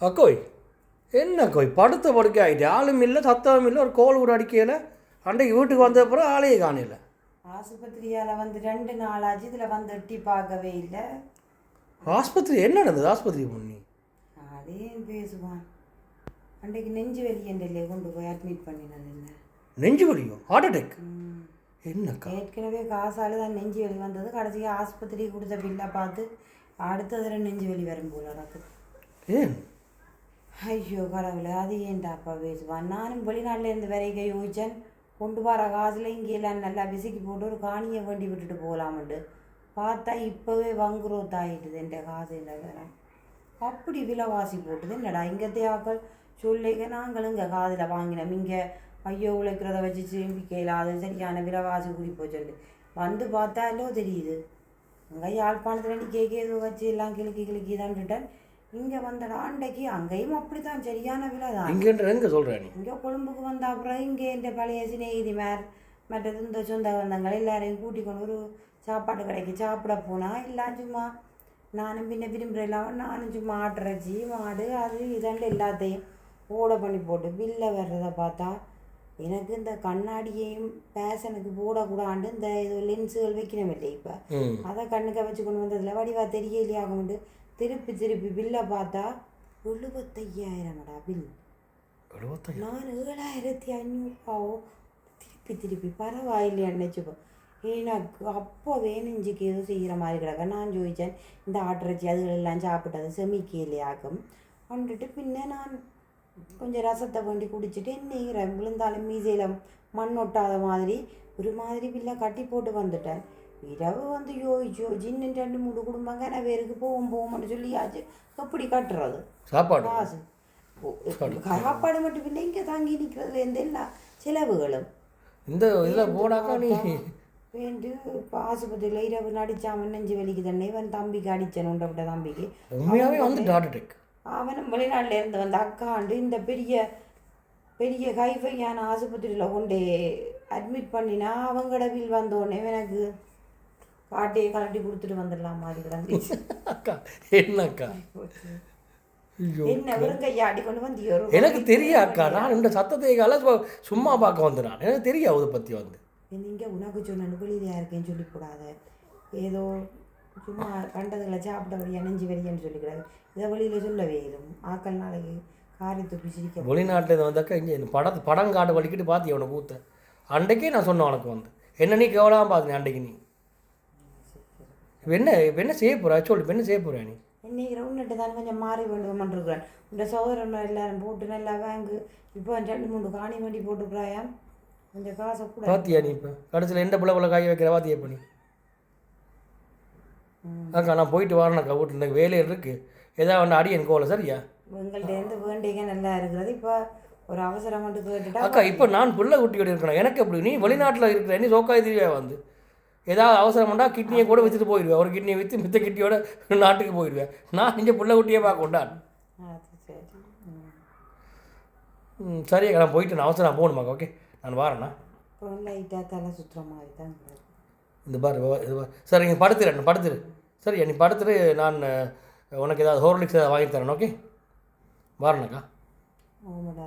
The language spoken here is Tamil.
அக்கோய் என்ன கோய்? படுத்த படுக்க ஆகிட்டு ஆளும் இல்லை சத்தமும் இல்லை ஒரு கோல் கூட அடிக்கல. அன்றைக்கு வீட்டுக்கு வந்த அப்புறம் ஆளையே காணல. ஆஸ்பத்திரியால வந்து ரெண்டு நாளாச்சு இதில் வந்து எட்டி பார்க்கவே இல்லை. ஆஸ்பத்திரி? என்ன நடந்தது ஆஸ்பத்திரி பொண்ணி அதே பேசுவான். அன்றைக்கு நெஞ்சு வலி என்றே கொண்டு போய் அட்மிட் பண்ணினது இல்லை நெஞ்சு வலியும் ஹார்ட் அட்டாக் ம். என்னக்கா? ஏற்கனவே காசால தான் நெஞ்சு வலி வந்தது. கடைசியாக ஆஸ்பத்திரி கொடுத்த பில்லை பார்த்து அடுத்த தடவை நெஞ்சு வலி வரும் போல நடக்குது. ஏன்? ஐயோ கடவுளே அது ஏன்டாப்பா பேசுவான் நானும் வெளிநாட்டிலேருந்து வரைக யோசிச்சேன். கொண்டு வர காசில் இங்கே எல்லாம் நல்லா விசிக்கி போட்டு ஒரு காணியை வண்டி விட்டுட்டு போகலாம்ட்டு பார்த்தா இப்போவே வங்குரோத் ஆகிட்டுது என் காசில் வேற. அப்படி விலைவாசி போட்டுது. என்னடா இங்கே தேவாக்கள் சொல்லிக்க நாங்களும் இங்கே காதில் வாங்கினோம். இங்கே ஐயோ உழைக்கிறத வச்சு சேமிக்கையில் அது சரியான விலைவாசி கூடி போச்சு வந்து பார்த்தாலோ தெரியுது. அங்கே யாழ்ப்பாணத்தில் நீ கேட்க எதுவும் வச்சு எல்லாம் கிழக்கி கிழக்கி தான்ட்டுட்டேன் இங்கே வந்த ஆண்டைக்கு அங்கேயும் அப்படித்தான் சரியான விலை தான் இங்கன்ற எங்கே சொல்கிற நீ? இங்கே கொழும்புக்கு வந்த அப்புறம் இங்கே இந்த பழைய சிநேகிதிமார் மற்றது இந்த சொந்த பந்தங்கள் எல்லாரையும் கூட்டி கொண்டு ஒரு சாப்பாட்டு கடைக்கு சாப்பிட போனால் எல்லாம் சும்மா நானும் பின்ன விரும்புகிறேன் நானும் சும்மா ஆட்டுறச்சி மாடு அது இதாண்டு எல்லாத்தையும் ஓட பண்ணி போட்டு பில்லை வர்றதை பார்த்தா எனக்கு இந்த கண்ணாடியையும் பேஷனுக்கு போடக்கூடாண்டு இந்த இது லென்ஸுகள் வைக்கணும் இல்லை இப்போ அதை கண்ணுக்க வச்சு கொண்டு வந்ததில் வடிவா தெரியலையாகமுண்டு திருப்பி திருப்பி பில்லை பார்த்தா எழுபத்தையாயிரம்டா பில் நான் ஏழாயிரத்தி ஐநூறுபாவோ? திருப்பி திருப்பி பரவாயில்லையான்னு நினச்சிப்போ எனக்கு அப்போவே நெஞ்சுக்கு ஏதோ செய்கிற மாதிரி கிடக்க. நான் ஜோதிச்சேன் இந்த ஆட்டிறச்சி அதுகளெல்லாம் சாப்பிட்டது செமிக்கலையாக்கும் வந்துட்டு பின்ன நான் கொஞ்சம் ரசத்தை கொண்டு குடிச்சிட்டு என்னைங்கிற விழுந்தாலும் மீசையில் மண் ஒட்டாத மாதிரி ஒரு மாதிரி பில்லை கட்டி போட்டு வந்துட்டேன். இரவு வந்து யோசிச்சோ ஜின்னு ரெண்டு மூணு குடும்பங்க நான் பேருக்கு போவோம் போவோம்னு சொல்லியாச்சு எப்படி கட்டுறது? சாப்பாடு. காசு. சாப்பாடு. மட்டும் இல்லை இங்கே தாங்கி நிற்கிறதுல எந்த எல்லா செலவுகளும். இந்த இதில் போனாக்கா நீ வேண்டு இப்போ ஆஸ்பத்திரியில் இரவு நடிச்சாமன் நெஞ்சு வலிக்கு தண்ணி இவன் தம்பிக்கு அடிச்சேன் உண்டப்பட்ட தம்பிக்கு. உண்மையாகவே வந்து ஹார்ட் அட்டாக் அவனும் வெளிநாட்டில் இருந்து வந்த அக்காண்டு இந்த பெரிய பெரிய கைஃபையான ஆஸ்பத்திரியில் கொண்டு அட்மிட் பண்ணினா அவங்களோட பில் வந்த உடனே எனக்கு காட்டையை கலட்டி கொடுத்துட்டு வந்துடலாம் மாதிரி கிடந்துச்சு அக்கா என்னக்கா? என்ன வெறுங்கையாடி கொண்டு வந்து எனக்கு தெரியும் அக்கா. நான் இந்த சத்தத்தை கால சும்மா பார்க்க வந்து நான் எனக்கு தெரியும் அதை பற்றி வந்து. நீங்க உனக்கு சொன்ன வெளியிலையா இருக்கேன்னு சொல்லி கூடாத ஏதோ சும்மா கண்டதுகளை சாப்பிட்ட வழியா நெஞ்சு வலியன்னு சொல்லிக்கிறாரு. இதை வெளியில சொல்ல வேணும் ஆக்கள் நாளைக்கு காரி துப்பி சிரிக்க வெளிநாட்டில் வந்தாக்கா இங்கே இந்த படத்து படம் காட்ட வலிக்கிட்டு பார்த்து அவனை பூத்த அன்றைக்கே நான் சொன்னேன் உனக்கு வந்து. என்ன நீ கேவலாம பார்த்தேன் அன்றைக்கு நீ? என்ன என்ன செய்ய போகிறா சொல்லு என்ன செய்ய போகிறா நீ? இன்னைக்கு உன்னிட்டு தான் கொஞ்சம் மாறி வேண்டும் இருக்கிறேன் இந்த சோதரன் எல்லாரும் போட்டு நல்லா வாங்கு. இப்போ ரெண்டு மூணு காணி வண்டி போட்டுக்கிறாயாம் கொஞ்சம் காசை கூட. பாத்தியா நீ இப்போ? கடைசியில் எந்த பிள்ளை பிள்ளை காய வைக்கிற பாத்தியா இப்போ நீ? அக்கா நான் போயிட்டு வரேனக்கா வீட்டில் எனக்கு வேலையில் இருக்குது ஏதாவது ஒன்று அடி எனக்கு போகல சரியா? எங்கள்கிட்ட இருந்து வேண்டிங்க நல்லா இருக்கிறது இப்போ ஒரு அவசரம் மட்டும் அக்கா இப்போ நான் பிள்ளை குட்டியோட இருக்கணும் எனக்கு எப்படி? நீ வெளிநாட்டில் இருக்கிற நீ சோக்காய் தெரியவே வந்து? ஏதாவது அவசரம்டா கிட்னியை கூட விற்றுட்டு போயிடுவேன். ஒரு கிட்னியை விற்று மித்த கிட்னியோட நாட்டுக்கு போயிடுவேன். நான் இங்கே பிள்ளை குட்டியே பார்க்க கொண்டான் ம். சரி அக்கா நான் போயிட்டு நான் அவசரம் போகணுமாக்கா ஓகே நான் வரேண்ணா இப்போ லைட்டாக தலை சுற்றுற மாதிரி தான் இருக்குது இந்த பாரு இது பாரு சரி நீங்கள் படுத்துரு நீ படுத்துரு. சரி நீ படுத்துரு நான் உனக்கு ஏதாவது ஹோர்லிக்ஸ் ஏதாவது வாங்கி தரேன் ஓகே? வரேண்ணாக்கா ஆமாடா